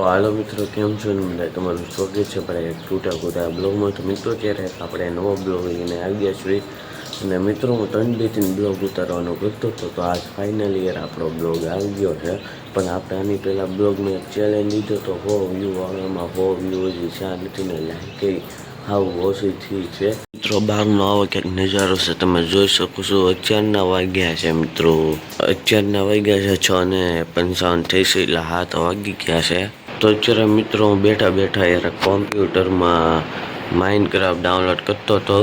તો હાલો મિત્રો, કેમ છો ને બધા તમારું સ્વાગત છે આપણે એક છૂટા છૂટા બ્લોગમાં. તો મિત્રો ક્યારે આપણે નવો બ્લોગ લઈને આવી ગયા છીએ. અને મિત્રો, હું ત્રણ બેથી બ્લોગ ઉતારવાનો કરતો હતો. તો આજ ફાઇનલી યાર આપણો બ્લોગ આવી ગયો છે. પણ આપણે આની પહેલાં બ્લોગમાં એક ચેલેન્જ લીધો તો હો વ્યૂ આવે એમાં હો વ્યૂ હજી શા નથી ને લાઈક હાવ ઓછી થઈ છે. મિત્રો, બહારનો આવો ક્યાંક નજારો છે, તમે જોઈ શકો છો. અત્યારના વાગ્યા છે મિત્રો. અત્યારના વાગ્યા છે છ ને પંચાવન થઈ છે, એટલે હાથ વાગી ગયા છે. તો અત્યારે મિત્રો હું બેઠા બેઠા યાર કોમ્પ્યુટરમાં માઇન્ડક્રાફ્ટ ડાઉનલોડ કરતો હતો.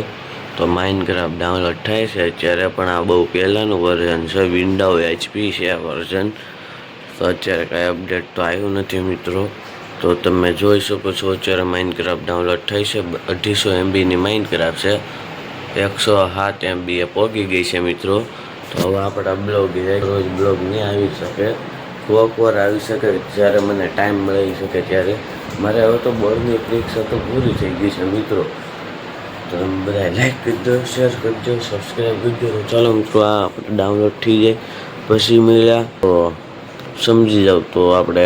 તો માઇન્ડક્રાફ્ટ ડાઉનલોડ થાય છે અત્યારે, પણ આ બહુ પહેલાંનું વર્ઝન છે. વિન્ડો એચપી છે આ વર્ઝન તો અત્યારે કાંઈ અપડેટ તો આવ્યું નથી મિત્રો. તો તમે જોઈ શકો છો અત્યારે માઇન્ડક્રાફ્ટ ડાઉનલોડ થઈ છે. અઢીસો એમબીની માઇન્ડક્રાફ્ટ છે. એકસો સાત એમબી એ પહોંચી ગઈ છે મિત્રો. તો હવે આપણા બ્લોગ રોજ બ્લોગ નહીં આવી શકે. કોક વર આવી શકે જ્યારે મને ટાઈમ મળી શકે ત્યારે. મારે હવે તો બોર્ડની પરીક્ષા તો પૂરી થઈ ગઈ છે મિત્રો. તો તમે બધા લાઈક કરજો શેર કરજો સબસ્ક્રાઈબ કરજો. તો ચાલો મિત્રો, આ આપણે ડાઉનલોડ થઈ જાય. પછી મળ્યા. તો સમજી જાવ તો આપણે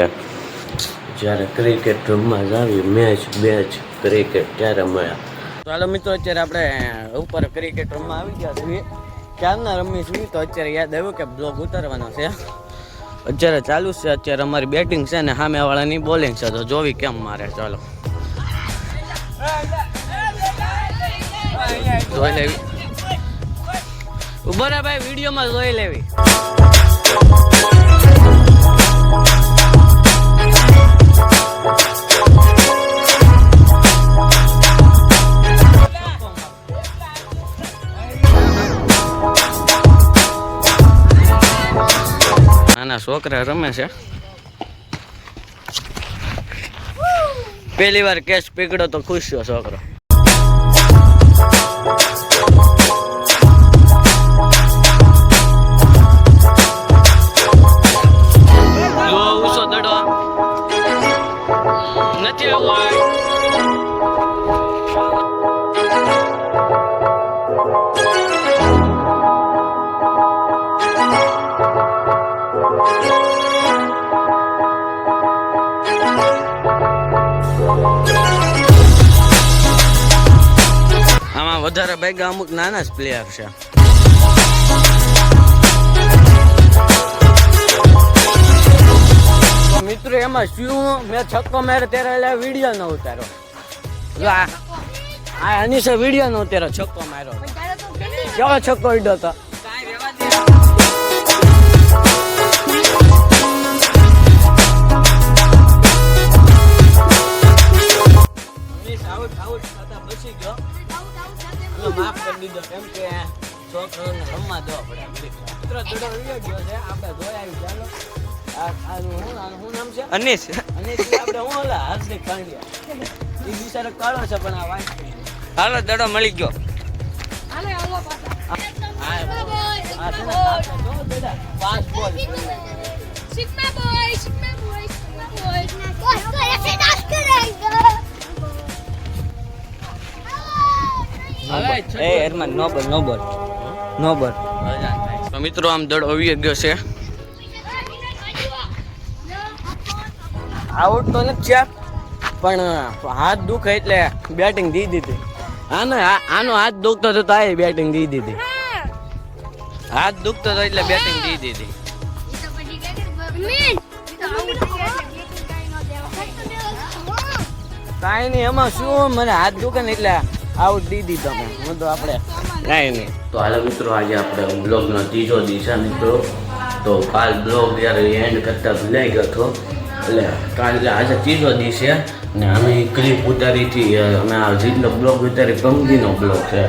જ્યારે ક્રિકેટ રમવા જાવી મેચ બેચ ક્રિકેટ ત્યારે મળ્યા. ચાલો મિત્રો, અત્યારે આપણે ઉપર ક્રિકેટ રમવા આવી ગયા છીએ. ક્યારના રમીશું તો અત્યારે યાદ આવ્યું કે બ્લોગ ઉતારવાનો છે. અત્યારે ચાલુ છે, અત્યારે અમારી બેટિંગ છે ને સામેવાળાની બોલિંગ છે, તો જોવી કેમ મારે, ચાલો. જોઈ લેવી. ઊભો વિડીયોમાં જોઈ લેવી. નાના છોકરા રમે છે. પહેલી વાર કેચ પકડ્યો તો ખુશ થયો છોકરો. વધારે ભેગા અમુક નાના જ પ્લેયર છે. મિત્રો એમાં શું? મેં છક્કો માર્યો ત્યારે એટલે વીડિયો ન ઉતારો આ આ અનીસે વીડિયો ન ઉતારો છક્કો માર્યો. કેવો છક્કો ઉડ્યો તો? આઉટ આઉટ થતા બચી ગયો. એનો માફ કરી દીધો. કેમ કે છોકરાઓને રમવા દેવા પડે મિત્રો દડો વિયો ગયો છે. આપણે જોઈ આવી ચાલો. આ આનું શું? શું નામ છે? અનીસ અને તે આપણે હું ઓલા હાર્દિક પાંડ્યા. એ બિચારો કાળો છે પણ આ વાંચ હાલો દડો મળી ગયો. આ આ છે ને આ એ હરમાન નો બોલ નો બોલ નો બોલ મિત્રો આમ દડો આવી ગયો છે. આઉટ તો નથી થયા પણ હાથ દુખે એટલે બેટિંગ દી દીધી. આનો આનો હાથ દુખતો હતો તો આ બેટિંગ દી દીધી. હાથ દુખતો હતો એટલે બેટિંગ દી દીધી. કાંઈ નહીં એમાં શું મને હાથ દુખે ને એટલે આઉટ દીધી તમે. હું તો આપણે કાંઈ નહીં. તો હાલો મિત્રો, આજે આપણે બ્લોગનો ત્રીજો દિશા મિત્રો. તો કાલ બ્લોગ જ્યારે એન્ડ કરતાં ભૂલાઈ ગયો હતો. એટલે કાલ એટલે આજે ત્રીજો દિવસ ને અમે ક્લિપ ઉતારી હતી. અમે આ જેટલો બ્લોગ ઉતારી કંપનીનો બ્લોગ છે.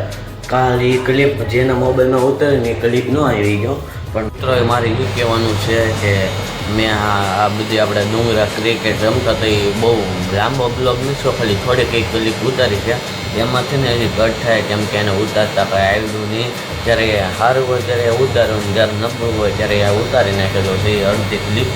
કાલ એ ક્લિપ જેના મોબાઈલમાં ઉતારી ને એ ક્લિપ ન આવી ગયો. પણ મિત્રો મારે એ કહેવાનું છે કે મેં આ બધી આપણે ડુંગરા ક્રિકેટ રમતા તો એ બહુ લાંબો બ્લોગ નથી ખાલી થોડી કંઈક ક્લિપ ઉતારી છે. એમાંથી ને હજી કટ થાય કેમ કે એને ઉતારતા કાંઈ આવ્યું નહીં. જ્યારે સારું હોય ત્યારે ઉતારું ને જ્યારે નબળું હોય ત્યારે આ ઉતારી નાખેલો છે. એ અડધી ક્લિપ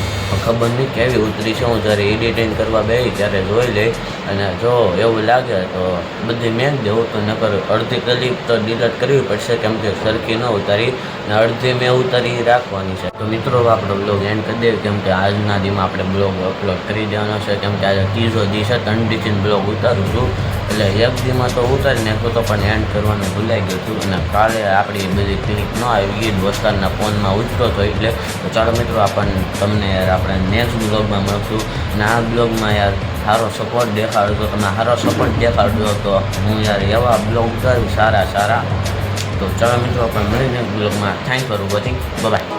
ખબર નહીં કેવી ઉતરી છે. હું જ્યારે એડિટિંગ કરવા બેસી ત્યારે જોઈ લઈ અને જો એવું લાગે તો બધી મેં દેવું તો નકર અડધી ક્લિપ તો ડિલીટ કરવી પડશે કેમ કે સરખી ન ઉતારી અને અડધી મેં ઉતારી રાખવાની છે. તો મિત્રો આપણો બ્લોગ એન્ડ કરી દે કેમ કે આજના દીમાં આપણે બ્લોગ અપલોડ કરી દેવાનો છે. કેમ કે આજે ત્રીજો દિવસે ત્રણ ડિઝિન બ્લોગ ઉતારું છું. એટલે એક દીમાં તો ઉતારી નાખ્યો તો પણ એન્ડ કરવાનું ભૂલાઈ ગયું હતું અને કાલે આપણી બધી ક્લિક ન આવી ગઈ દોસ્તારના ફોનમાં ઉતરો હતો એટલે તો ચાલો મિત્રો આપણને તમને યાર આપણે નેક્સ્ટ બ્લોગમાં મળશું. અને આ બ્લોગમાં યાર સારો સપોર્ટ દેખાડો. તો તમે સારો સપોર્ટ દેખાડજો તો હું યાર એવા બ્લોગ કરું સારા સારા. તો ચાલો મિત્રો, આપણે મળીને બ્લોગમાં થેન્ક ફોર વોચિંગ બાય